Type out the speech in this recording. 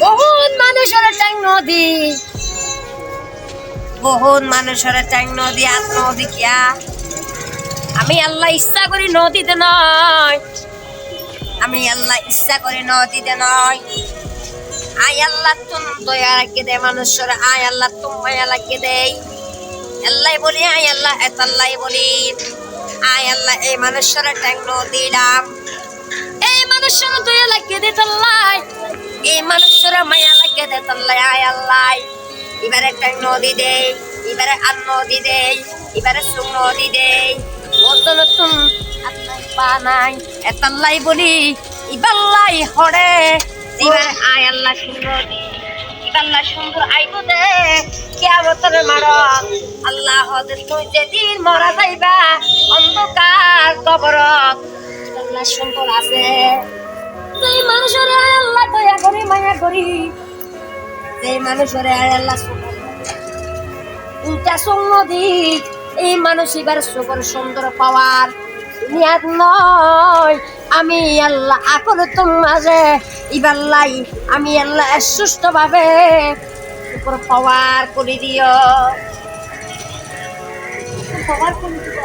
বহুত মানুষের টাইম নদী। বহুত মানুষের টাইম নদী আর নদী কিয়া? আমি আল্লাহ ইচ্ছা করি নদীতে নয়। আল্লাহ ইচ্ছা করি নদীতে নয় আয় আল্লাহ তুম দয়া রাখে দে মানুষের, আয় আল্লাহ তুম মায়া লাগিয়ে দেই আল্লাহ বলি, আয় আল্লাহ, এত আল্লাহ বলি। আয় আল্লাহ, এই মানুষের ট্যাং দিলাম এই মানুষের দয়া লাগিয়ে দে তাল্লাই এই মানুষের মায়া লাগিয়ে দে তাল্লাই আয় আল্লাহ। এবারে ট্যাং নদী দেই এবারে আর নদী দেই এবারে সুং নদী দেই নতুন আল্লাহ বানাই। এতাল্লাই বলি ইবাল্লাই হরে। এবারে আয় আল্লাহ সুন্দর আল্লাহ সুন্দর আইব দে, কিয়ামতের মারক। আল্লাহ তুই যেদিন মরা যাইবা, অন্ধকার কবরক আল্লাহ সুন্দর আছে। সেই মানুষের আল্লাহ দয়া করি, মায়া করি। সেই মানুষের আল্লাহ সুন্দর উল্টা সঙ্গ দিক, এই মানুষ এবার সুন্দর পাওয়ার। দুনিয়াত নয় আমি আল্লাহ আকল মাঝে। লাই, আমি আল্লাহ সুস্থ ভাবে উপর পাওয়ার করে দিও। পাওয়ার করে দিও